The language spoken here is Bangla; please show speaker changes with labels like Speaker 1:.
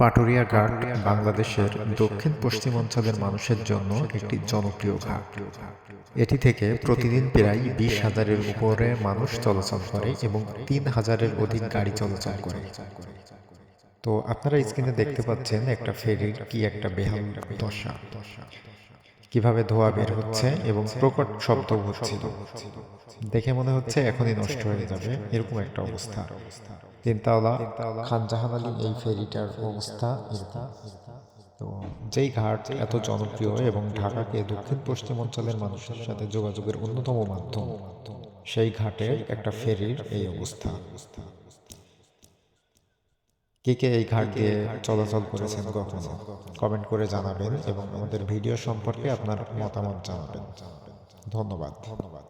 Speaker 1: পাটুরিয়া ঘাট বাংলাদেশের দক্ষিণ পশ্চিম অঞ্চলের মানুষের জন্য একটি জনপ্রিয় ঘাট। এটি থেকে প্রতিদিন প্রায় বিশ হাজারের উপরে মানুষ চলাচল করে এবং তিন হাজারের অধিক গাড়ি চলাচল করে। তো আপনারা স্ক্রিনে দেখতে পাচ্ছেন একটা ফেরির কি একটা বেহাল দশা। কীভাবে ধোয়া বের হচ্ছে এবং প্রকট শব্দ হচ্ছিল। দেখে মনে হচ্ছে এখনই নষ্ট হয়ে যাবে এরকম একটা অবস্থা। তিনতাওলা খান জাহান আলী এই ফেরিটার অবস্থা তো যেই ঘাট এত জনপ্রিয় এবং ঢাকাকে দক্ষিণ পশ্চিম অঞ্চলের মানুষের সাথে যোগাযোগের অন্যতম মাধ্যম সেই ঘাটে একটা ফেরির এই অবস্থা। কে কে এই ঘাট দিয়ে চলাচল করেছেন কখনো কমেন্ট করে জানাবেন এবং আমাদের ভিডিও সম্পর্কে আপনার মতামত জানাবেন। ধন্যবাদ। ধন্যবাদ।